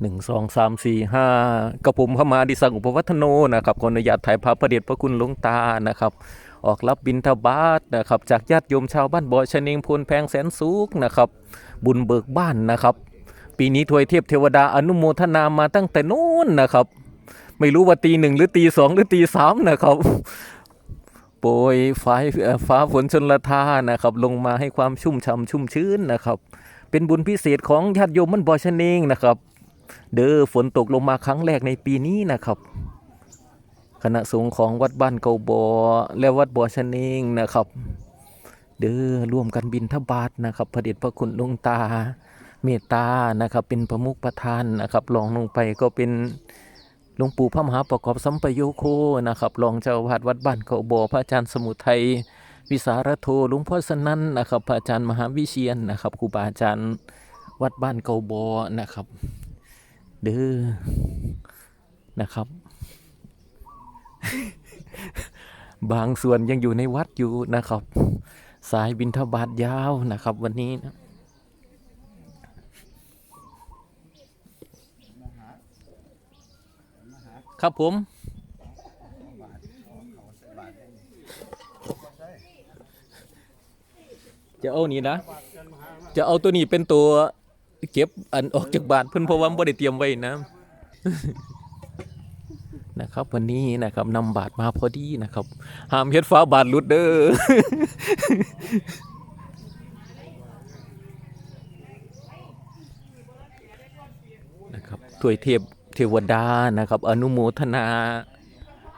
หนึ่งสองสามสี่ห้ากระผมเข้ามาดิสังอุปวัฒโนนะครับขออนุญาตถ่ายภาพพระเดชพระคุณหลวงตานะครับออกรับบิณฑบาตนะครับจากญาติโยมชาวบ้านบ่อชะเนงพลแพงแสนสุกนะครับบุญเบิกบ้านนะครับ ปีนี้ถวยเทพเทวดาอนุโมทนามาตั้งแต่นู้นนะครับ ไม่รู้ว่าตีหนึ่งหรือตีสองหรือตีสามนะครับโปรยฟ้าฟ้าฝนชนละทานะครับ ลงมาให้ความชุ่มฉ่ำชุ่มชื้นนะครับ เป็นบุญพิเศษของญาติโยมมันบ่อชะเนงนะครับ เด้อฝนตกลงมาครั้งแรกในปีนี้นะครับ คณะสงฆ์ของวัดบ้านเกาบอและวัดบ่อชะเนงนะครับ เด้อร่วมกันบินทบาทนะครับพระเดชพระคุณหลวงตาเมตตานะครับ เป็นประมุขประธานนะครับรองลงไปก็เป็นหลวงปู่พระมหาประกอบสัมปโยโคนะครับรองเจ้าวาดวัดบ้านเกาบอพระอาจารย์สมุทัยวิสารโทหลวงพ่อสนั่นนะครับพระอาจารย์มหาวิเชียนนะครับครูบาอาจารย์วัดบ้านเกาบอนะครับ เด้อนะครับ บางส่วนยังอยู่ในวัดอยู่นะครับ สายบินทบาทยาวนะครับ วันนี้นะครับผม จะเอานี่นะ จะเอาตัวนี้เป็นตัว เก็บอันออกจากบาทเพิ่นเพราะว่าบ่ได้เตรียมไว้นะนะครับ วันนี้นะครับนำบาทมาพอดีนะครับห้ามเฮ็ดฟ้าบาทลุดเด้อนะครับถวยเทพเทวดานะครับ อนุโมทนา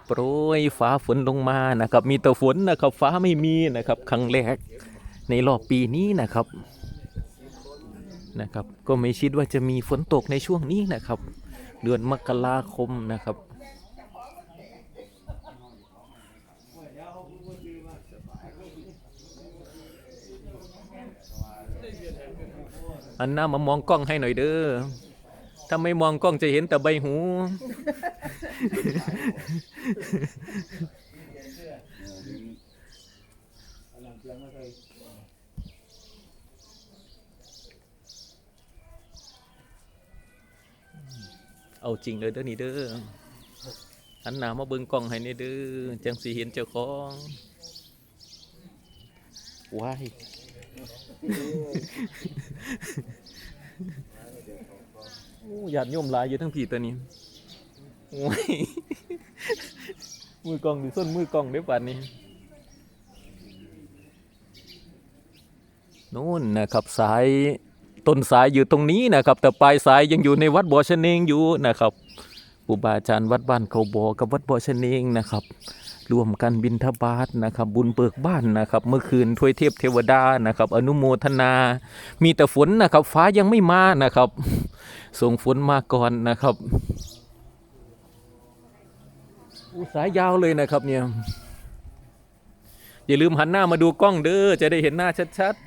โปรยฟ้าฝนลงมานะครับ มีแต่ฝนนะครับ ฟ้าไม่มีนะครับ ครั้งแรกในรอบปีนี้นะครับ นะครับ ก็ไม่คิดว่าจะมีฝนตกในช่วงนี้นะครับ เดือนมกราคมนะครับ อันหน้ามามองกล้องให้หน่อยเด้อ ถ้าไม่มองกล้องจะเห็นแต่ใบหู เอาจริงเลยเด้อนี่เด้ออันหนามาเบิ่งกล้องให้นี่เด้อจังสีเห็นเจ้าของว้ายโอ้หยาดโยมหลายอยู่ทั้งผีตัวนี้โอ้ยมือกล้องดูส้นมือกล้องได้ป่านนี้นู่นนะครับสาย ต้นสายอยู่ตรงนี้นะครับ แต่ปลายสายยังอยู่ในวัดบ่อชะเนงอยู่นะครับครูบาอาจารย์วัดบ้านเขาบ่อกับวัดบ่อชะเนงนะครับร่วมกันบินทบาทนะครับ บุญเบิกบ้านนะครับ เมื่อคืนทวยเทพเทวดานะครับ อนุโมทนา มีแต่ฝนนะครับ ฟ้ายังไม่มานะครับ ส่งฝนมาก่อนนะครับอุสายยาวเลยนะครับเนี่ยอย่าลืมหันหน้ามาดูกล้องเด้อจะได้เห็นหน้าชัดๆ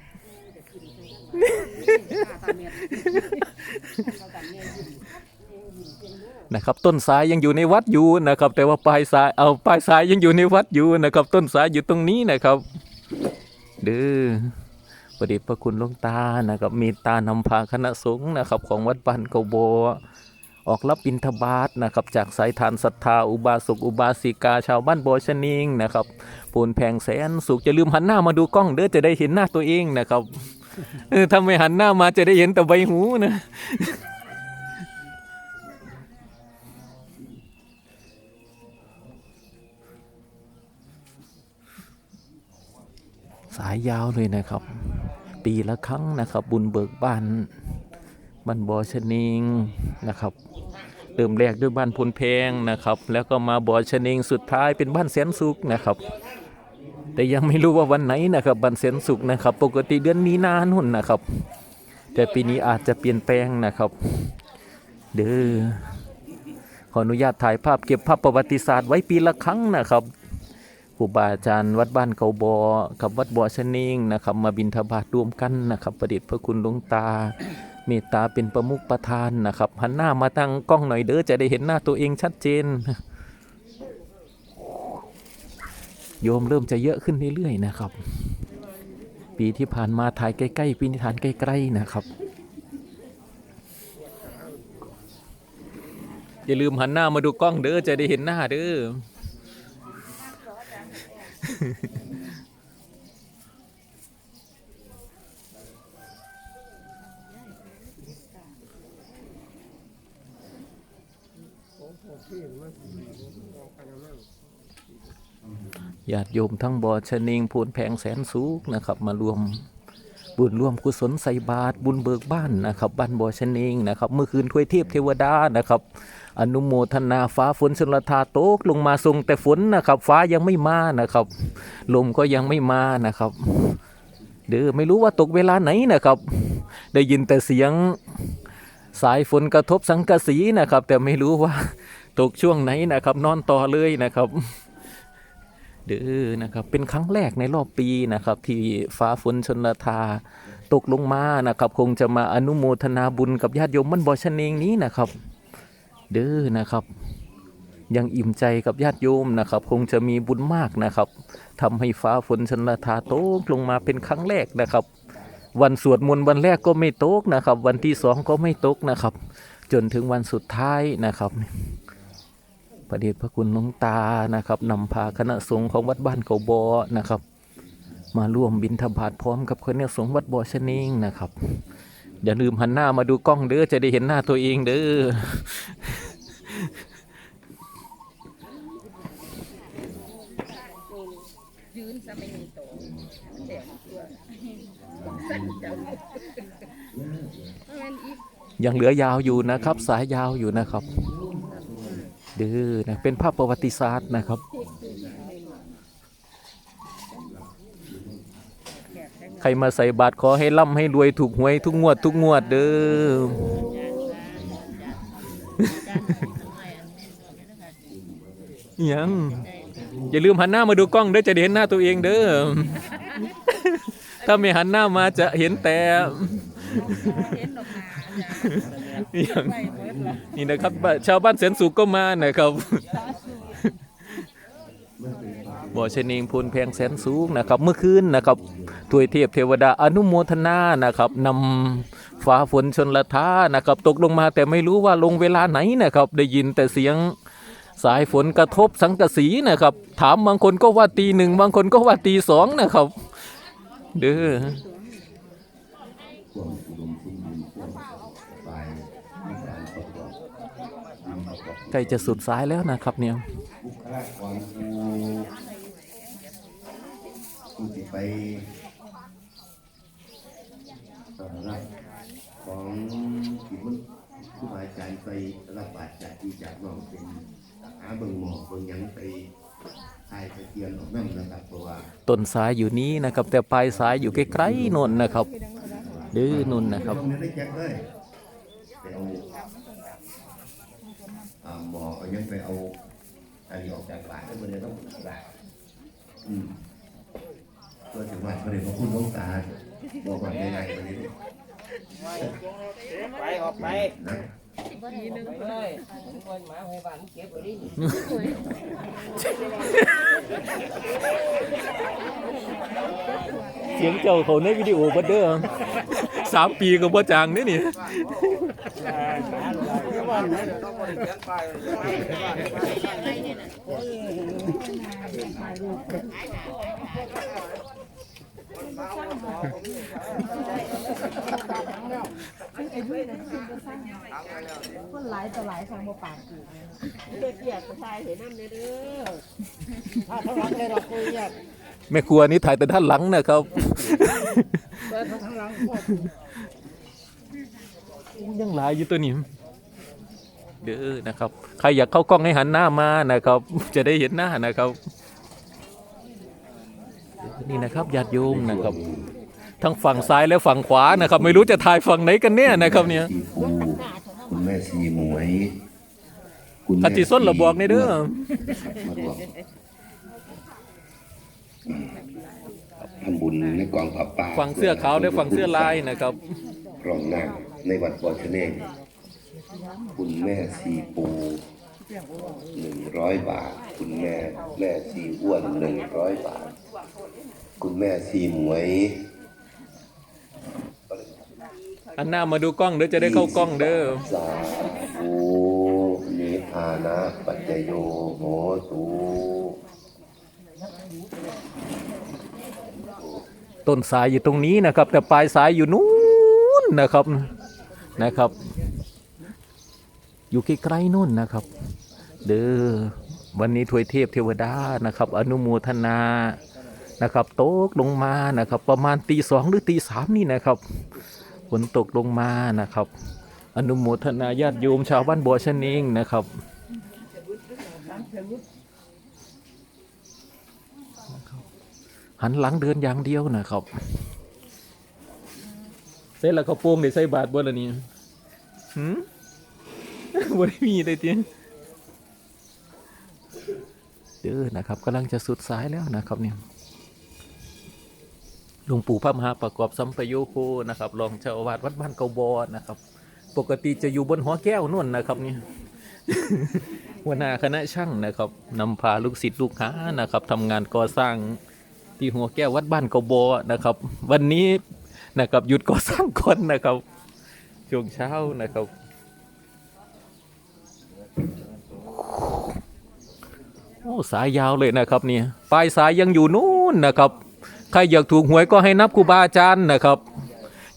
นะครับ ต้นสายยังอยู่ในวัดอยู่นะครับ แต่ว่าปลายสายเอาปลายสายยังอยู่ในวัดอยู่นะครับ ต้นสายอยู่ตรงนี้นะครับเด้อประเดชพระคุณหลวงตานะครับ มีตานำพาคณะสงฆ์นะครับ ของวัดบ้านเกาโบออกรับบิณฑบาตนะครับ จากสายทานศรัทธาอุบาสกอุบาสิกาชาวบ้านบอชนิงนะครับปูนแพงแสนสุขจะลืมหันหน้ามาดูกล้องเด้อจะได้เห็นหน้าตัวเองนะครับ เออถ้าไม่หันหน้ามาจะได้เห็นแต่ใบหูนะสายยาวเลยนะครับ ปีละครั้งนะครับ บุญเบิกบ้านบ้านบอชนิงนะครับเริ่มแรกด้วยบ้านพลแพงนะครับ แล้วก็มาบอชนิงสุดท้ายเป็นบ้านแสนสุขนะครับ แต่ยังไม่รู้ว่าวันไหนนะครับบ้านแสนสุขนะครับ ปกติเดือนมีนานหุ่นนะครับ แต่ปีนี้อาจจะเปลี่ยนแปลงนะครับ เด้อขออนุญาตถ่ายภาพเก็บภาพประวัติศาสตร์ไว้ปีละครั้งนะครับครูบาอาจารย์วัดบ้านเขาบอกับวัดบ่อชะนิงนะครับ มาบินทบาทรวมกันนะครับ ประเดชพระคุณหลวงตา เมตตาเป็นประมุขประธานนะครับหันหน้ามาทางกล้องหน่อยเด้อจะได้เห็นหน้าตัวเองชัดเจน โยมเริ่มจะเยอะขึ้นเรื่อยๆนะครับ ปีที่ผ่านมาถ่ายใกล้ๆปีนี้ถ่ายใกล้ๆนะครับ อย่าลืมหันหน้ามาดูกล้องเด้อจะได้เห็นหน้าเด้อ ญาติโยมทั้งบ่อชะเนงพูนแผงแสนสูงนะครับมารวมบุญร่วมกุศลใส่บาตรบุญเบิกบ้านนะครับบ้านบ่อชะเนงนะครับเมื่อคืนทวยเทพเทวดานะครับ อนุโมทนาฟ้าฝนชนลทาโตกลงมาทรงแต่ฝนนะครับ ฟ้ายังไม่มานะครับ ลมก็ยังไม่มานะครับ เด้อไม่รู้ว่าตกเวลาไหนนะครับ ได้ยินแต่เสียงสายฝนกระทบสังกะสีนะครับ แต่ไม่รู้ว่าตกช่วงไหนนะครับ นอนต่อเลยนะครับ เด้อนะครับเป็นครั้งแรกในรอบปีนะครับที่ฟ้าฝนชนลทาตกลงมานะครับ คงจะมาอนุโมทนาบุญกับญาติโยมมันบ่อชะเนงนี้นะครับ เด้อนะครับ ยังอิ่มใจกับญาติโยมนะครับ คงจะมีบุญมากนะครับทำให้ฟ้าฝนชนลทาตกลงมาเป็นครั้งแรกนะครับ วันสวดมนต์วันแรกก็ไม่ตกนะครับ วันที่สองก็ไม่ตกนะครับ จนถึงวันสุดท้ายนะครับ ระเดชพระคุณหลวงตานะครับนำพาคณะสงฆ์ของวัดบ้านเกาบอนะครับ มาร่วมบิณฑบาตพร้อมกับคณะสงฆ์วัดบ่อชะเนงนะครับ อย่าลืมหันหน้ามาดูกล้องเด้อจะได้เห็นหน้าตัวเองเด้อยืนซะไม่มีโตแต่ตัวสั่นจังยังเหลือยาวอยู่นะครับ สายยาวอยู่นะครับ เด้อนะเป็นภาพประวัติศาสตร์นะครับ ใครมาใส่บาตรขอให้ร่ำให้รวยถูกหวยทุกงวดทุกงวดเด้อยังอย่าลืมหันหน้ามาดูกล้องเด้อจะเห็นหน้าตัวเองเด้อถ้าไม่หันหน้ามาจะเห็นแต่เห็นดอกนา อย่างไปเบิดละนี่นะครับบ้านชาวบ้านแสนสุขก็มานะครับบ่อชะเนงพูนแพงแสนสูงนะครับ เมื่อคืนนะครับถวยเทพเทวดาอนุโมทนานะครับนำฟ้าฝนชนละท้านะครับ ตกลงมาแต่ไม่รู้ว่าลงเวลาไหนนะครับ ได้ยินแต่เสียงสายฝนกระทบสังกะสีนะครับ ถามบางคนก็ว่าตีหนึ่งบางคนก็ว่าตีสองนะครับ เด้อ ความอุดมสมบูรณ์ความฝ่ายในการประกอบทำประ กอบใกล้จะสุดสายแล้วนะครับเนี่ยบุคลากรผู้ที่ไปรับของที่มันผู้อาจารย์ไปรับบาตรจากที่จากน้องเป็นหาเบิ่งหมอกเบิ่งยังไปทายตะเกียนออกนั่นนะครับเพราะว่าต้นสายอยู่นี้นะครับ แต่ปลายสายอยู่ใกล้ๆนนนะครับเด้อนนนะครับ หมอเอายังไปเอาอันนี้ออกจากปากแล้วมันจะต้องปากอืมตัวถึงวัดประเดี๋ยวพอคุณหลวงตาบอกว่าในในประเดี๋ยวไปออกไปนะไปเลยผมคนหมาให้บ้านเก็บไว้ดิเสียงเจ้าเขาในวิดีโอบัดเด้อสามปีก็บ่จางนี่นี่ คนหลายต่อหลายทางบ่ปากกูเด็กเกียกผู้ชายเห็นน้ำเด้อถ้าทั้งหลังเลยเราคุยอยากแม่ครัวนี่ถ่ายแต่ด้านหลังนะครับเปิดทั้งหลังพวกยังหลายอยู่ตัวนี้ เด้อนะครับ ใครอยากเข้ากล้องให้หันหน้ามานะครับ จะได้เห็นหน้านะครับ นี่นะครับญาติโยมนะครับ ทั้งฝั่งซ้ายและฝั่งขวานะครับ ไม่รู้จะถ่ายฝั่งไหนกันเนี่ยนะครับเนี่ยสีฟูคุณแม่สีหมวยคุณคันจิส้นระบอกในเด้อ มาร่วมทำบุญในกองผับป่าฝั่งเสื้อขาวและฝั่งเสื้อลายนะครับ รองนางในวัดบอชเนง คุณแม่สีปูหนึ่งร้อยบาท คุณแม่แม่สีอ้วนหนึ่งร้อยบาท คุณแม่สีหมวยอันหน้ามาดูกล้องเด้อจะได้เข้ากล้องเด้อสาธุนิพานะปัจจโยโหตุต้นสายอยู่ตรงนี้นะครับ แต่ปลายสายอยู่นู้นนะครับนะครับ อยู่ไกลๆนู่นนะครับ เด้อวันนี้ถวยเทพเทวดานะครับ อนุโมทนานะครับตกลงมานะครับ ประมาณตีสองหรือตีสามนี่นะครับฝนตกลงมานะครับ อนุโมทนาญาติโยมชาวบ้านบัวชะนิงนะครับหันหลังเดินอย่างเดียวนะครับเสร็จแล้วเขาโป้งได้ใส่บาทบ่ละนี่หืม บ่ได้มีเลยทีเด้อนะครับกำลังจะสุดสายแล้วนะครับเนี่ยหลวงปู่พระมหาประกอบสัมปโยโคนะครับรองเจ้าอาวาสวัดบ้านเกาบอนะครับ ปกติจะอยู่บนหัวแก้วนู่นนะครับเนี่ยหัวหน้าคณะช่างนะครับนำพาลูกศิษย์ลูกหานะครับทำงานก่อสร้างที่หัวแก้ววัดบ้านเกาบอนะครับ วันนี้นะครับหยุดก่อสร้างก่อนนะครับช่วงเช้านะครับ โอ้สายยาวเลยนะครับเนี่ยปลายสายยังอยู่นู่นนะครับ ใครอยากถูกหวยก็ให้นับครูบาอาจารย์นะครับ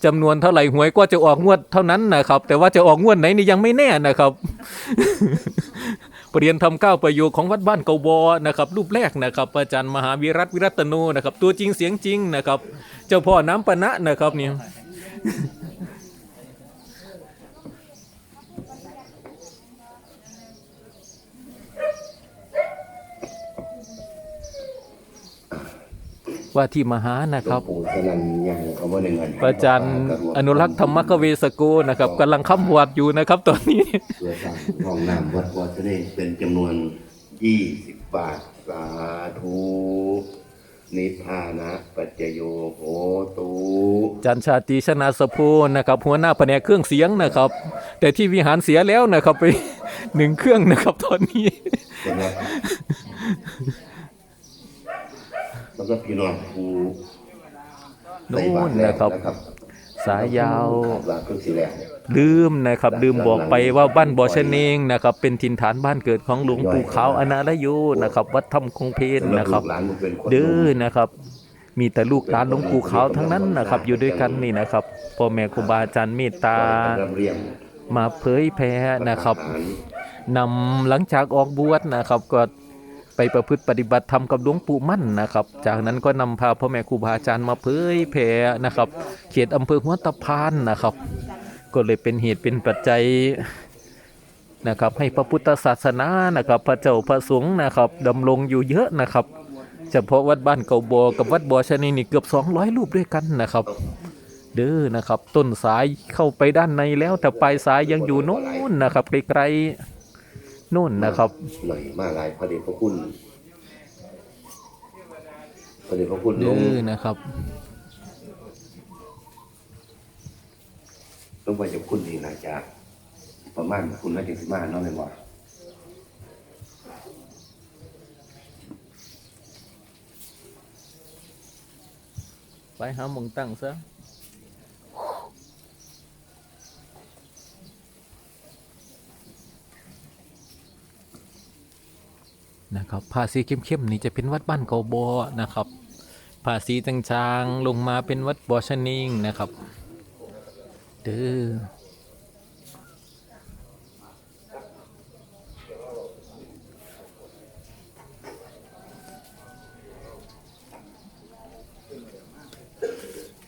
จำนวนเท่าไหร่หวยก็จะออกงวดเท่านั้นนะครับ แต่ว่าจะออกงวดไหนนี่ยังไม่แน่นะครับเรียนทำเก้าประโยคของวัดบ้านเกาบอนะครับรูปแรกนะครับอาจารย์มหาวิรัตวิรัตโนนะครับ ตัวจริงเสียงจริงนะครับ เจ้าพ่อน้ำปะนะนะครับเนี่ย ว่าที่มหานะหลควรังบปู่สนั่นยังเขาว่าในเงินอาจารย์อนุรักษ์ธรรมกเวสโกนะครับกำลังคำวัดอยู่นะครับตอนนี้เพื่อสร้างห้องน้ำวัดวอชเนเป็นจำนวนยี่สิบบาทสาธุนิพพานะปัจจโยโหตุจันชาติชนาสภูนะครับหัวหน้าแผนกเครื่องเสียงนะครับ แต่ที่วิหารเสียแล้วนะครับไปหนึ่งเครื่องนะครับตอนนี้ ใช่ไหมแล้วก็พี่น้องครูนู่นนะครับ สายยาวว่าเครื่องสีแดงลืมนะครับ ลืมบอกไปว่าบ้านบ่อชะเนงนะครับ เป็นถิ่นฐานบ้านเกิดของหลวงปู่ขาวอนาลโยนะครับ วัดถ้ำคงเพนนะครับสำหลูกหลานมันเป็นคนเด้อนะครับมีแต่ลูกหลานหลวงปู่ขาวทั้งนั้นนะครับ อยู่ด้วยกันนี่นะครับพ่อแม่ครูบาอาจารย์เมตตารำเรียงมาเผยแพร่นะครับนำหลังจากออกบวชนะครับก็ ไปประพฤติปฏิบัติธรรมกับหลวงปู่มั่นนะครับ จากนั้นก็นำพาพ่อแม่ครูบาอาจารย์มาเผยแพร่นะครับ เขตอำเภอหัวตะพานนะครับ ก็เลยเป็นเหตุเป็นปัจจัยนะครับ ให้พระพุทธศาสนานะครับ พระเจ้าพระสงฆ์นะครับดำรงอยู่เยอะนะครับ เฉพาะวัดบ้านเก่าบอกับวัดบอชนีนี่เกือบ 200 รูปด้วยกันนะครับเด้อนะครับ ต้นสายเข้าไปด้านในแล้วแต่ปลายสายยังอยู่โน่นนะครับไกลๆ น่นนะครับหน่อยมาหลายพระเดชพระคุณพระเดชพระคุณหลวเด้งอนะครับหลวงพ่อจะคุณนี่น่าจะประมาณคุณน่าจะสิมาเนาะแม่นบ่ไปหาหมองตั้งซะ นะครับผ้าสีเข้มๆนี่จะเป็นวัดบ้านเกาบอนะครับผ้าสีจางๆลงมาเป็นวัดบอชนิงนะครับเด้อ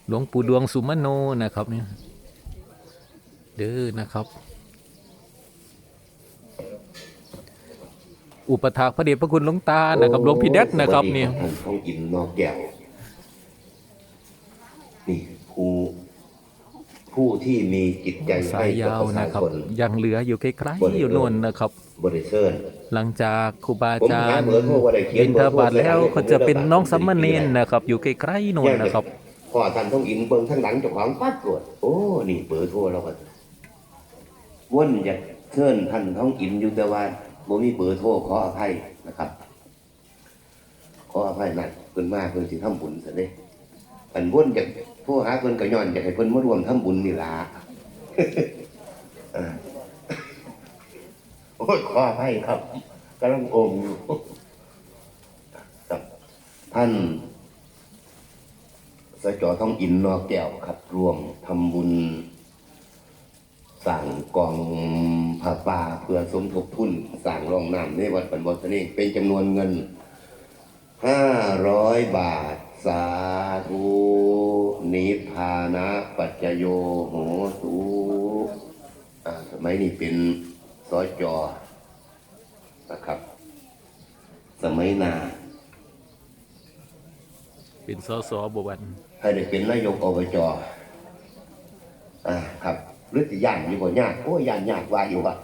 หลวงปู่ดวงสุมโนนะครับเนี่ยเด้อนะครับ อุปถากพระเดชพระคุณหลวงตานะครับหลวงพี่แดดนะครับเนี่ยท่านท้องกินนอกแก้วนี่ผู้ผู้ที่มีจิตใจสายยาวนะครับ ยังเหลืออยู่ใกล้ๆอยู่โน่นนะครับบริเซิร์นหลังจากครูบาอาจารย์ผมหาเบอร์โทรบ่ได้เขียนบินทบาทแล้วเบอร์โทรก็จะเป็นน้องสัมมาเนนนะครับ อยู่ใกล้ๆโน่นนะครับพอท่านท้องอินเบิ่งทั้งหลังเจ้าของปั๊บตรวจโอ้นี่เบอร์โทรเราก็ว่นอยากเชิญท่านท้องอินอยู่แต่ว่า บ่มีเบอร์โทรขออภัยนะครับ ขออภัยนั่นเพิ่นมาเพิ่นสิทำบุญซะเด้อันว่นอยากโทรหาเพิ่นก็ย้อนอยากให้เพิ่นมาร่วมทำบุญนี่ล่ะออโอ้ยขอให้ครับกำลังอมอยู่ครับท่านสจท้องอินนอกแก้วครับรวมทำบุญสั่งกอง ผ้าป่าเพื่อสมทบทุนสั่งรองน้ำในวัดปันบอสนีเป็นจำนวนเงินห้าร้อยบาท สาธุนิพานะปัจจโยโหตุสมัยนี้เป็นสจอนะครับ สมัยนาเป็นสสบวันให้ได้เป็นนายกอบจอ่าครับ หรือจะย่านอยู่บ่ยากโอ้ยย่านยากว่าอยู่ว่า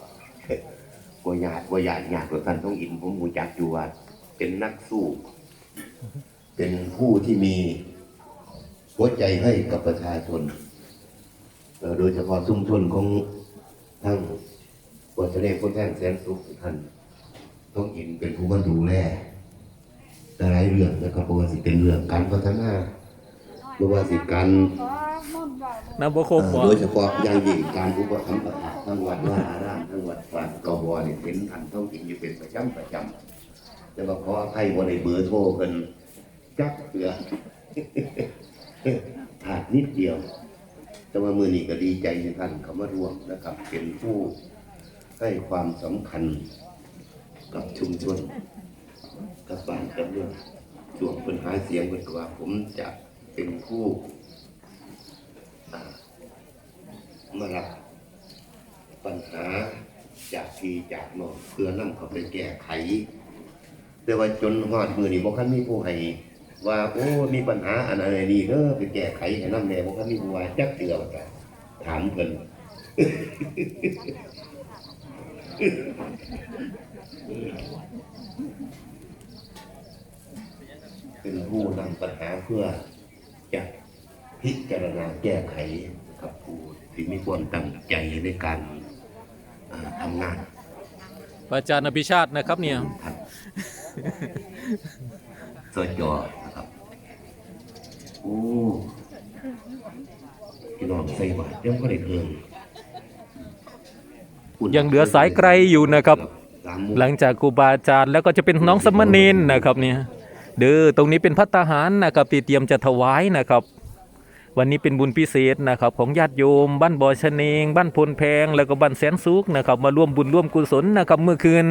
บ่ยากบ่ยากยากกว่าท่านต้องอินผมรู้จักอยู่ว่าเป็นนักสู้ เป็นผู้ที่มีหัวใจให้กับประชาชนโดยเฉพาะชุมชนของทั้งวัดเสด็จพ้นแท่งแสนสุขท่านต้องอินเป็นผู้มาดูแลหลายเรื่องนะครับเพราะว่าสิเป็นเรื่องการพัฒนาเพราะว่าสิการ น้ำบ่ครบบ่โดยเฉพาะอย่างยิ่งการอุปถัมภ์ประทานทั้งวัดว่าอารามทั้งวัดป่ากบเนี่ยเป็นอันต้องกินอยู่เป็นประจำประจำแล้วก็ขออภัยว่าในเบอร์โทรเพิ่นจักเถือขาดนิดเดียว แต่ว่ามือนี้ก็ดีใจที่ท่านเขามาร่วมนะครับ เป็นผู้ให้ความสำคัญกับชุมชนกับบ้านกับเมืองช่วงปัญหาเสียงเป็นว่าผมจะเป็นผู้ มารับปัญหาจากพี่จากน้องเพื่อนำเขาไปแก้ไข แต่ว่าจนฮอดมือนี้บ่คันมีผู้ให้ว่าโอ้มีปัญหาอันอะไรนี่เด้อไปแก้ไขให้นำแน่บ่คันมีผู้ว่าจักเตือว่ากันถามเพิ่นเป็นผู้นำปัญหาเพื่อจะ พิจารณาแก้ไขกับผู้ที่มีความตั้งใจในการอ่าทำงานอาจารย์อภิชาตินะครับเนี่ยท่านสจนะครับโอ้พี่น้องใส่บาตรยังก็ได้เพิ่มยังเหลือสายไกลอยู่นะครับสามมุกหลังจากครูบาอาจารย์แล้วก็จะเป็นน้องสมณเณรนะครับเนี่ยเด้อตรงนี้เป็นพัตตาหารนะครับที่เตรียมจะถวายนะครับ วันนี้เป็นบุญพิเศษนะครับของญาติโยม บ้านบ่อชเนง บ้านพลแพง แล้วก็บ้านแสนสุขนะครับมาร่วมบุญร่วมกุศลนะครับเมื่อคืน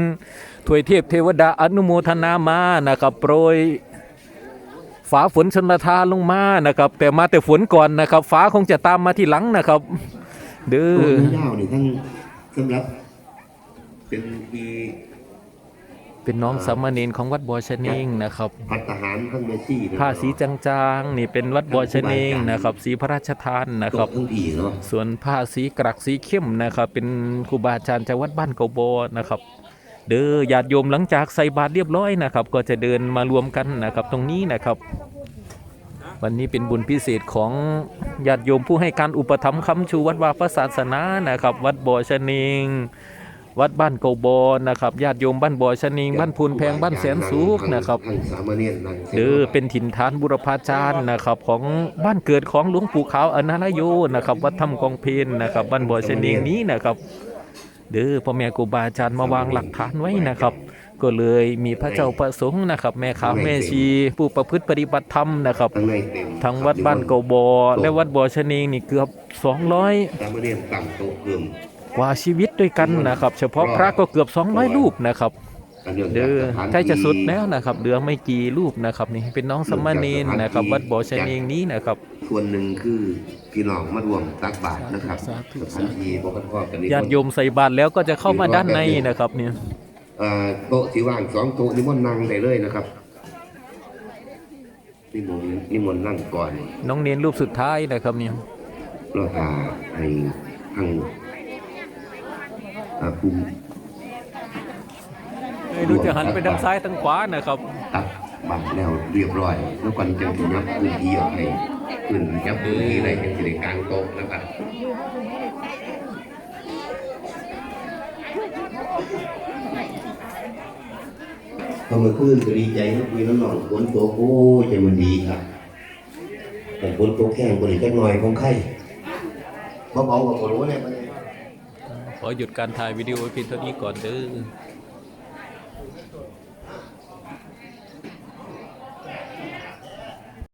ถวยเทพเทวดาอนุโมทนามานะครับโปรยฟ้าฝนชนละทานลงมานะครับ แต่มาแต่ฝนก่อนนะครับฟ้าคงจะตามมาที่หลังนะครับ เด้อนี้านี่ทั้งสำหรับเป็นที่ เป็นน้องสามเณรของวัดบ่อชะเนงนะครับพัฒหารทั้งเมซี่เลยผ้าสีจางๆ นี่เป็นวัดบ่อชะเนงนะครับ สีพระราชทานนะคครัรับบทั้งผีเนาะส่วนผ้าสีกรักสีเข้มนะครับ เป็นครูบาอาจารย์จากวัดบ้านเกาโบนะครับ เด้อญาติโยมหลังจากใส่บาตรเรียบร้อยนะครับ ก็จะเดินมารวมกันนะครับ ตรงนี้นะครับวันนี้เป็นบุญพิเศษของญาติโยมผู้ให้การอุปถัมภ์คำชูวัดวาพระศาสนานะครับ วัดบ่อชะเนง วัดบ้านเกาโบนะครับญาติโยมบ้านบ่อชะเนงบ้านพูนแพงบ้านแสนสุขนะครับทั้งสามเณรนั่งเด้อเป็นถิ่นฐานบุรพาจารย์นะครับของบ้านเกิดของหลวงปู่ขาวอนันตโยนะครับวัดถ้ำกองเพนนะครับบ้านบ่อชะเนงนี้นะครับเด้อพ่อแม่ครูบาอาจารย์มาวางหลักฐานไว้นะครับ ก็เลยมีพระเจ้าประสงค์นะครับ แม่ขาวแม่ชีผู้ประพฤติปฏิบัติธรรมนะครับ ทั้งในเต็มทั้งวัดบ้านเกาบอ และวัดบ่อชะเนงนี่เกือบ 200 สามเณรตั้งโต๊ะเพิ่มกว่าชีวิตด้วยกันนะครับ เฉพาะพระก็เกือบ200รูปนะครับอันเนื่องเด้อจากสถานใกล้จะที่สุดแล้วนะครับเหลือไม่กี่รูปนะครับ นี่เป็นน้องสมณเณรนะครับ วัดบ่อชะเนงนี้นะครับ ส่วนหนึ่งคือพี่น้องมารวมตักบาตรนะครับสาธุสถานที่บ่กันพอกันนี่ญาติโยมใส่บาตรแล้วก็จะเข้ามาด้านในนะครับเนี่ยเอ่อโต๊ะที่ว่างสองโต๊ะนิมนต์นั่งได้เลยนะครับนิมนต์นิมนต์นั่งก่อน น้องเนนรูปสุดท้ายนะครับเนี่ยเราพาให้ทาง อ่าภูมิไม่รู้จะหันไปทางซ้ายทางขวานะครับ ตักบัตรแล้วเรียบร้อย แล้วก่อนจะถึงยับพื้นที่ออกให้ขึ้นยับพื้นที่อะไรเป็นสิริกลางโต๊ะนะครับพอมาขึ้นก็ดีใจนะคุยน้องหน่องฝนตกโอ้ยใจมันดีครับแต่ฝนตกแห้งบริจักหน่อยของไข่เบาๆกับฝนรู้เนี่ยมันข ออหยุดการถ่ายวิดีโอเพียงเท่านี้ก่อนเด้อ